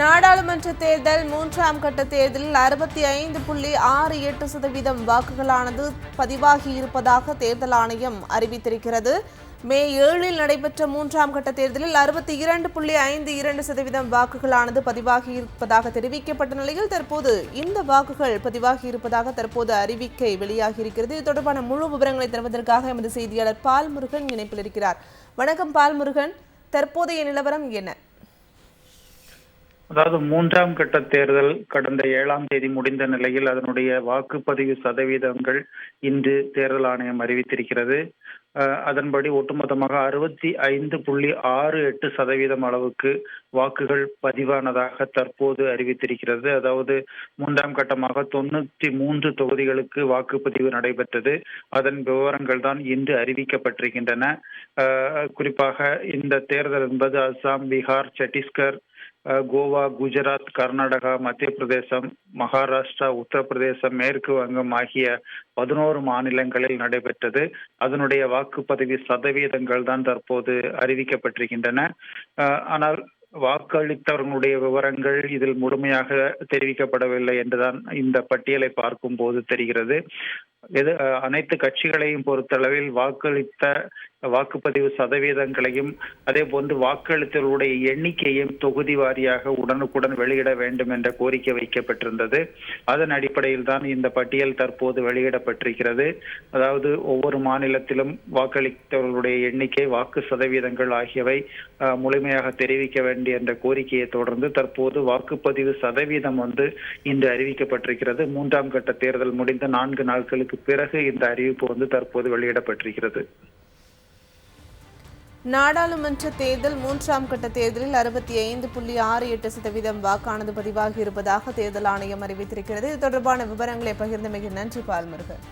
நாடாளுமன்ற தேர்தல் மூன்றாம் கட்ட தேர்தலில் அறுபத்தி ஐந்து புள்ளி ஆறு எட்டு சதவீதம் வாக்குகளானது பதிவாகி இருப்பதாக தேர்தல் ஆணையம் அறிவித்திருக்கிறது. மே ஏழில் நடைபெற்ற மூன்றாம் கட்ட தேர்தலில் அறுபத்தி இரண்டு புள்ளி ஐந்து இரண்டு சதவீதம் வாக்குகளானது பதிவாகி இருப்பதாக தெரிவிக்கப்பட்ட நிலையில் தற்போது இந்த வாக்குகள் பதிவாகி இருப்பதாக தற்போது அறிவிக்கை வெளியாகி இருக்கிறது இது தொடர்பான முழு விவரங்களை தருவதற்காக எமது செய்தியாளர் பால்முருகன் இணைப்பில் இருக்கிறார். வணக்கம் பால்முருகன். தற்போதைய நிலவரம் என்ன? அதாவது மூன்றாம் கட்ட தேர்தல் கடந்த ஏழாம் தேதி முடிந்த நிலையில் அதனுடைய வாக்குப்பதிவு சதவீதங்கள் இன்று தேர்தல் ஆணையம் அறிவித்திருக்கிறது. அதன்படி ஒட்டுமொத்தமாக அறுபத்தி ஐந்து புள்ளி ஆறு எட்டு சதவீதம் அளவுக்கு வாக்குகள் பதிவானதாக தற்போது அறிவித்திருக்கிறது. அதாவது மூன்றாம் கட்டமாக தொண்ணூத்தி மூன்று தொகுதிகளுக்கு வாக்குப்பதிவு நடைபெற்றது. அதன் விவரங்கள் தான் இன்று அறிவிக்கப்பட்டிருக்கின்றன. அஹ், குறிப்பாக இந்த தேர்தல் என்பது அஸ்ஸாம் பீகார் சத்தீஸ்கர் கோவா குஜராத் கர்நாடகா மத்திய பிரதேசம் மகாராஷ்டிரா உத்தரப்பிரதேசம் மேற்கு வங்கம் ஆகிய பதினோரு மாநிலங்களில் நடைபெற்றது. அதனுடைய வாக்குப்பதிவு சதவீதங்கள் தான் தற்போது அறிவிக்கப்பட்டிருக்கின்றன. அஹ் ஆனால் வாக்களித்தவர்களுடைய விவரங்கள் இதில் முழுமையாக தெரிவிக்கப்படவில்லை என்றுதான் இந்த பட்டியலை பார்க்கும் போது தெரிகிறது. எது அனைத்து கட்சிகளையும் பொறுத்தளவில் வாக்களித்த வாக்குப்பதிவு சதவீதங்களையும் அதே போன்று வாக்களித்தவர்களுடைய எண்ணிக்கையும் தொகுதி வாரியாக உடனுக்குடன் வெளியிட வேண்டும் என்ற கோரிக்கை வைக்கப்பட்டிருந்தது. அதன் அடிப்படையில் தான் இந்த பட்டியல் தற்போது வெளியிடப்பட்டிருக்கிறது. அதாவது ஒவ்வொரு மாநிலத்திலும் வாக்களித்தவர்களுடைய எண்ணிக்கை வாக்கு சதவீதங்கள் ஆகியவை முழுமையாக தெரிவிக்க வேண்டிய என்ற கோரிக்கையை தொடர்ந்து தற்போது வாக்குப்பதிவு சதவீதம் வந்து இன்று அறிவிக்கப்பட்டிருக்கிறது. மூன்றாம் கட்ட தேர்தல் முடிந்த நான்கு நாட்களுக்கு பிறகு இந்த அறிவிப்பு வந்து தற்போது வெளியிடப்பட்டிருக்கிறது. நாடாளுமன்ற தேர்தல் மூன்றாம் கட்ட தேர்தலில் அறுபத்தி ஐந்து புள்ளி ஆறு எட்டு சதவீதம் வாக்கானது பதிவாகி இருப்பதாக தேர்தல் ஆணையம் அறிவித்திருக்கிறது. இது தொடர்பான விவரங்களை பகிர்ந்தமைக்கு நன்றி பால்முருகன்.